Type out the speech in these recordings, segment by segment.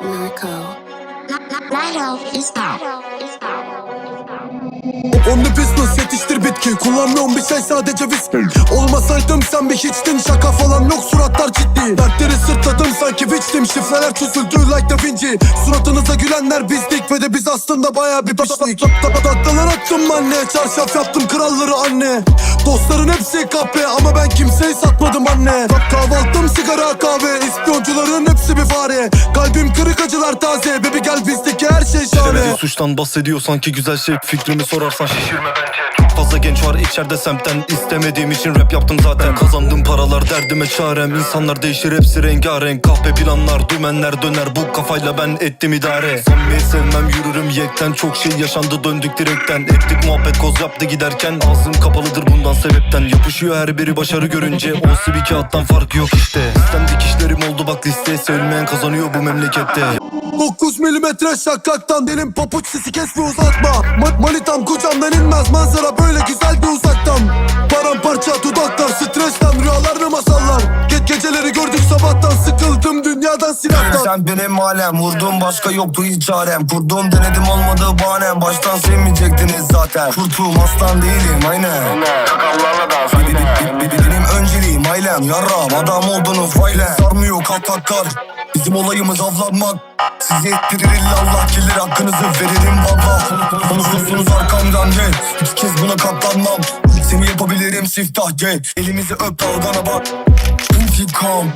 Marco. Lido is out. Yetiştir bitki Kullanmıyorum bir şey sadece viski Olmasaydım sen bir hiçtin. Şaka falan yok suratlar ciddi. Dertleri sırtladım sanki biçtim. Şifreler çözüldü like da Vinci. Suratınıza gülenler bizdik Ve de biz aslında baya bir biçtik Dakikalar attım anne Çarşaf yaptım kralları anne. Dostların hepsi kahpe Ama ben kimseyi satmadım anne. Kahvaltım sigara kahve. İspiyoncuların bir fare? Kalbim kırık acılar taze. Baby gel bizdeki her şey şahane. Sevmediği suçtan bahsediyor sanki güzel şey. Fikrimi sorarsan şişirme bence. Fazla genç var içeride semtten. İstemediğim için rap yaptım zaten. Kazandığım paralar derdime çarem. İnsanlar değişir hepsi rengarenk. Kahpe planlar dümenler döner. Bu kafayla ben ettim idare. Samimi sevmem yürürüm yekten. Çok şey yaşandı döndük direkten. Ettik muhabbet koz yaptı giderken. Ağzım kapalıdır bundan sebepten. Yapışıyor her biri başarı görünce. O bir kağıttan fark yok işte. Dikişlerim oldu bak liste Sevilmeyen kazanıyor bu memlekette 9 milimetre şakaktan Dilim papuç sesi kes ve uzatma Ma- Manitam kucamdan inmez manzara böyle güzeldi uzaktan Paramparça dudaklar stresten rüyalar ve masallar Ge- Geceleri gördük sabahtan sıkıldım dünyadan silahtan Sen benim alem Vurdum başka yoktu hiç çarem Kurdum denedim olmadı bahanem Baştan sevmeyecektiniz zaten Kurtum aslan değilim aynen Sakallarla dans Benim, benim, benim önceliğim ailem Yarram adam olduğunu faylen Sarmıyor kalk kalk kar. Bizim olayımız avlanmak. Sizi ettirir illallah gelir hakkınızı veririm valla. Konuşursunuz arkamdan gel. Hiç kez buna katlanmam. Seni yapabilirim siftah gel. Elimizi öp dalgana bak. İntikam.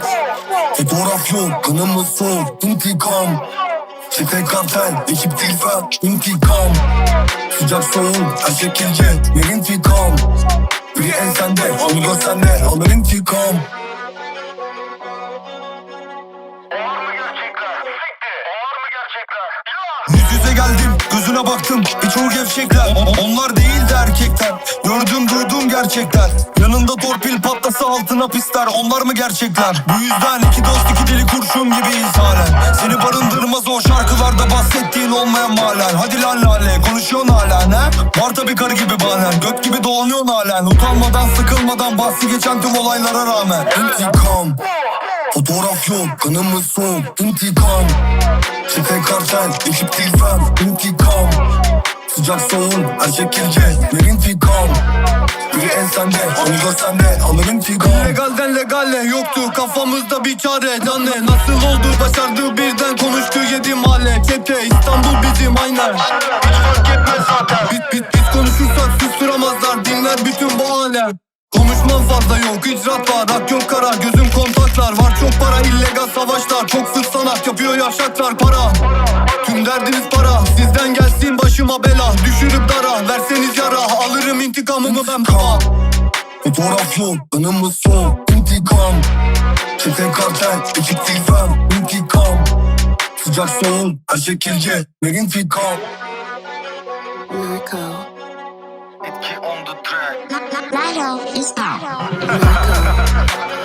Fotoğraf yok kanımız soğuk. İntikam. Çete kartel ekip tilfen İntikam. Sıcak soğuk her şekilde. Yer intikam Biri ensende onu gör sende Alır intikam! Yüz yüze geldim gözüne baktım. Birçok gevşekler. Onlar değildi erkekler. Gördüm duydum gerçekler. Yanında torpil patlasa altına pisler. Onlar mı gerçekler? Bu yüzden iki dost iki deli kurşun gibiyiz halen Seni barındırmaz o şarkılarda bahsettiğin olmayan malen Hadi lan lale konuşuyorsun hala ne Var tabi karı gibi bahanen Göt gibi dolanıyorsun halen. Utanmadan sıkılmadan bahsi geçen tüm olaylara rağmen. İntikam Fotoğraf yok kanımız soğuk. İntikam Çete kartel, ekip tilfen, intikam Sıcak soğun, her şekilde, ver intikam Biri ensende, onu görsende, alır intikam Legalden legale yoktu kafamızda bir çare. Canne nasıl oldu başardı birden. Konuştu yedi mahalle Kepçe. İstanbul bizim aynen. Hiç fark etmez zaten. biz, biz, biz konuşursak susturamazlar. Dinler bütün bu alem. Konuşmam fazla yok icraat var. Hak yok kara. Gözüm kontaklar. Var çok para illegal savaşlar. Çok sık sanat yapıyor yavşaklar para başıma bela Düşürüp dara. Verseniz yara Alırım intikamımı ben baba Fotoğraf yok kanımız soğuk İntikam. Çete kartel ekip tilfem İntikam. Sıcak soğuk her şekilde ver intikam Marco. Etki on the track. Lotto is out.